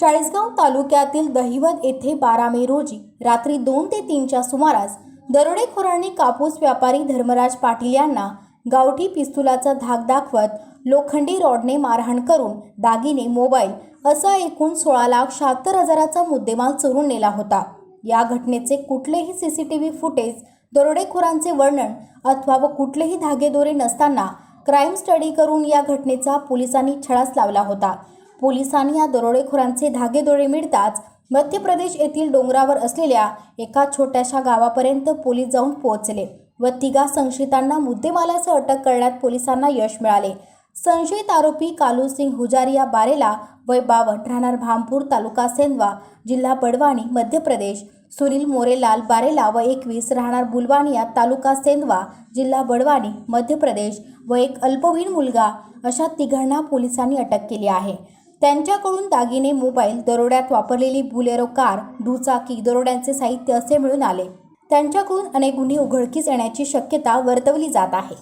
चाळीसगाव तालुक्यातील दहिवद येथे बारा मे रोजी रात्री दोन ते तीनच्या सुमारास दरोडेखोरांनी कापूस व्यापारी धर्मराज पाटील यांना गावठी पिस्तुलाचा धाक दाखवत लोखंडी रॉडने मारहाण करून दागिने मोबाईल असा एकूण सोळा लाख शहात्तर हजाराचा मुद्देमाल चोरून नेला होता. या घटनेचे कुठलेही C C T V footage दरोडेखोरांचे वर्णन अथवा व कुठलेही धागेदोरे नसताना क्राईम स्टडी करून या घटनेचा पोलिसांनी छळास लावला होता. पोलिसांनी या दरोडेखोरांचे धागेदोरे मिळताच मध्य प्रदेश येथील डोंगरावर असलेल्या एका छोट्याशा गावापर्यंत पोलीस जाऊन पोहोचले व तिघा संशयितांना मुद्देमालासह अटक करण्यात पोलिसांना यश मिळाले. संशयित आरोपी कालू सिंग हुजारिया बारेला वय बावन राहणार भामपूर तालुका सेंदवा जिल्हा बडवाणी मध्य प्रदेश सुनील मोरेलाल बारेला व एकवीस राहणार बुलवानिया तालुका सेंदवा जिल्हा बडवाणी मध्य प्रदेश व एक अल्पवयीन मुलगा अशा तिघांना पोलिसांनी अटक केली आहे. त्यांच्याकडून दागिने मोबाईल दरोड्यात वापरलेली बुलेरो कार दुचाकी दरोड्यांचे साहित्य असे मिळून आले. त्यांच्याकडून अनेक गुन्हे उघडकीस येण्याची शक्यता वर्तवली जात आहे.